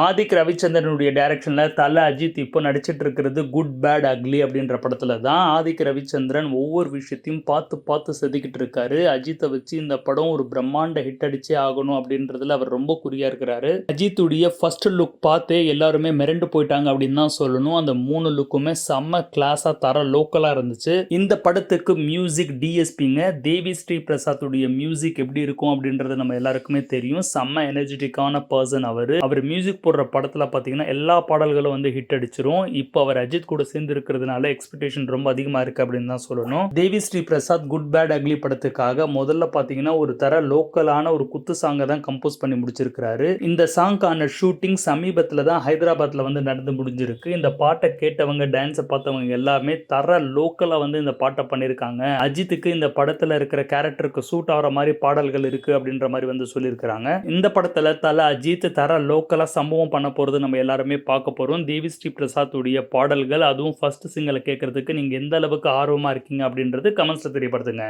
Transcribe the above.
ஆதிக் ரவிச்சந்திரனுடைய டைரக்ஷன்ல தலை அஜித் இப்போ நடிச்சிட்டு இருக்கிறது குட் பேட் அக்லி அப்படின்ற படத்துல தான் ஆதிக் ரவிச்சந்திரன் ஒவ்வொரு விஷயத்தையும் பார்த்து பார்த்து செதுக்கிட்டு இருக்காரு. அஜித்தை வச்சு இந்த படம் ஒரு பிரம்மாண்ட ஹிட் அடிச்சே ஆகணும் அப்படின்றதுல அவர் ரொம்ப குறியா இருக்கிறாரு. அஜித்துடைய ஃபர்ஸ்ட் லுக் பார்த்தே எல்லாருமே மிரண்டு போயிட்டாங்க அப்படின்னு தான் சொல்லணும். அந்த மூணு லுக்குமே செம்ம கிளாஸா தர லோக்கலா இருந்துச்சு. இந்த படத்துக்கு மியூசிக் டிஎஸ்பிங்க தேவி ஸ்ரீ பிரசாத்துடைய மியூசிக் எப்படி இருக்கும் அப்படின்றது நம்ம எல்லாருக்குமே தெரியும். செம்ம எனர்ஜெட்டிக்கான பர்சன் அவர். அவர் மியூசிக் போடுற படத்தில் பார்த்தீங்கன்னா எல்லா பாடல்களும் வந்து ஹிட் அடிச்சிரும். இப்போ அவர் அஜித் கூட சேர்ந்து இருக்கிறதுனால எக்ஸ்பெக்டேஷன் ரொம்ப அதிகமாக இருக்குது அப்படின்னு தான் சொல்லணும். Devi Sri Prasad good bad ugly படத்துக்காக முதல்ல பார்த்தீங்கன்னா ஒரு தர லோக்கலான ஒரு குத்து சாங்கை தான் கம்போஸ் பண்ணி முடிச்சிருக்கிறாரு. இந்த சாங்கான ஷூட்டிங் சமீபத்தில் தான் ஹைதராபாத்தில் வந்து நடந்து முடிஞ்சிருக்கு. இந்த பாட்டை கேட்டவங்க டான்ஸை பார்த்தவங்க எல்லாமே தர லோக்கலாக வந்து இந்த பாட்டை பண்ணியிருக்காங்க. அஜித்துக்கு இந்த படத்தில் இருக்கிற கேரக்டருக்கு சூட் ஆகிற மாதிரி பாடல்கள் இருக்குது அப்படின்ற மாதிரி வந்து சொல்லியிருக்கிறாங்க. இந்த படத்தில் தல அஜித் தர லோக்கலாக சம்பவம் பண்ண போகிறது நம்ம எல்லாருமே பார்க்க போகிறோம் தேவி ஸ்ரீ பிரசாத்துடைய பாடல்கள் அதுவும் ஃபஸ்ட்டு சிங்கலை கேட்கறதுக்கு நீங்கள் எந்த அளவுக்கு ஆர்வமாக இருக்கீங்க அப்படின்றது கமெண்ட்ஸில் தெரியப்படுத்துங்க.